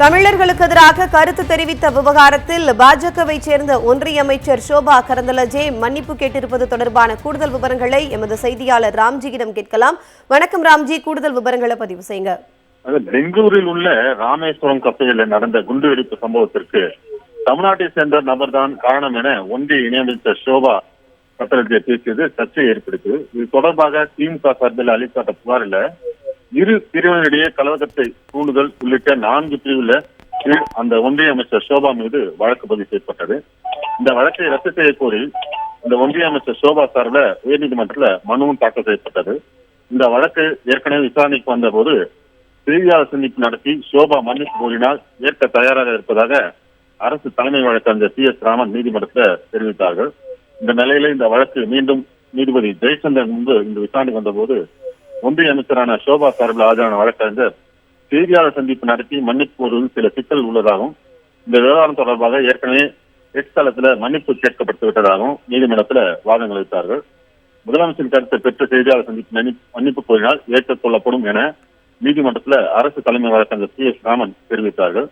தமிழர்களுக்கு எதிராக கருத்து தெரிவித்த விவகாரத்தில் பாஜகவை சேர்ந்த ஒன்றிய அமைச்சர் சோபா கரந்தலஜே மன்னிப்பு கேட்டிருப்பது தொடர்பான கூடுதல் விவரங்களை எமது செய்தியாளர் ராம்ஜியிடம் கேட்கலாம். வணக்கம் ராம்ஜி கூடுதல் விவரங்களை பதிவு செய்யுங்க. பெங்களூரில் உள்ள ராமேஸ்வரம் கப்பலில் நடந்த குண்டுவெடிப்பு சம்பவத்திற்கு தமிழ்நாட்டை சேர்ந்த நபர்தான் காரணம் என ஒன்றிய இணையமைச்சர் சோபா கட்டளத்தை பேசியது சர்ச்சை ஏற்படுத்தியது. இது தொடர்பாக திமுக சார்பில் அளிக்கப்பட்ட புகாரில் இரு பிரிவினரிடையே கலவரத்தை தூண்டுதல் உள்ளிட்ட நான்கு பிரிவுல அந்த ஒன்றிய அமைச்சர் சோபா மீது வழக்கு பதிவு செய்யப்பட்டது. இந்த வழக்கை ரத்து செய்ய கோரி இந்த ஒன்றிய அமைச்சர் சோபா சார்பில் உயர்நீதிமன்றத்தில் மனுவும் தாக்கல் செய்யப்பட்டது. இந்த வழக்கு ஏற்கனவே விசாரணைக்கு வந்தபோது செய்தியாளர் சந்திப்பு நடத்தி சோபா மன்னிப்பு கோரினால் ஏற்க தயாராக இருப்பதாக அரசு தலைமை வழக்கறிஞர் சி எஸ் ராமன் நீதிமன்றத்தில் தெரிவித்தார்கள். இந்த நிலையில இந்த வழக்கு மீண்டும் நீதிபதி ஜெயச்சந்திரன் முன்பு இந்த விசாரணைக்கு வந்தபோது ஒன்றிய அமைச்சரான சோபா சார்பில் ஆஜரான வழக்கறிஞர் செய்தியாளர் சந்திப்பு நடத்தி மன்னிப்பு கோருவதில் சில சிக்கல் உள்ளதாகவும் இந்த விவகாரம் தொடர்பாக ஏற்கனவே எக்ஸ் தளத்துல மன்னிப்பு கேட்கப்பட்டு விட்டதாகவும் நீதிமன்றத்துல வாதங்கள் அளித்தார்கள். முதலமைச்சர் கருத்தை பெற்ற செய்தியாளர் சந்திப்பு மன்னி- மன்னிப்பு கோரினால் ஏற்றுக்கொள்ளப்படும் என நீதிமன்றத்தில் அரசு தலைமை வழக்கறிஞர் சி. எஸ். ராமன் தெரிவித்தார்கள்.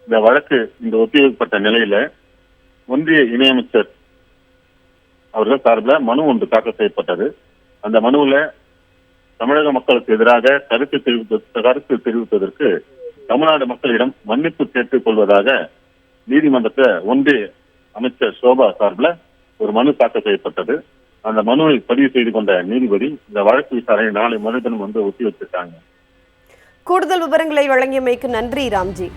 இந்த வழக்கு இந்த ஒத்திவைக்கப்பட்ட நிலையில ஒன்றிய இணையமைச்சர் அவர்கள் சார்பில் மனு ஒன்று தாக்கல் செய்யப்பட்டது. அந்த மனுவுல தமிழக மக்களுக்கு எதிராக கருத்து தெரிவித்த கருத்து தெரிவித்ததற்கு தமிழ்நாடு மக்களிடம் மன்னிப்பு கேட்டுக் கொள்வதாக நீதிமன்றத்தில் ஒன்றிய அமைச்சர் சோபா சார்பில் ஒரு மனு தாக்கல் செய்யப்பட்டது. அந்த மனுவை பதிவு செய்து கொண்ட நீதிபதி இந்த வழக்கு விசாரணை நாளை மறுதினம் வந்து ஒத்தி வச்சிருக்காங்க கூடுதல் விவரங்களை வழங்கியமைக்கு நன்றி ராம்ஜி.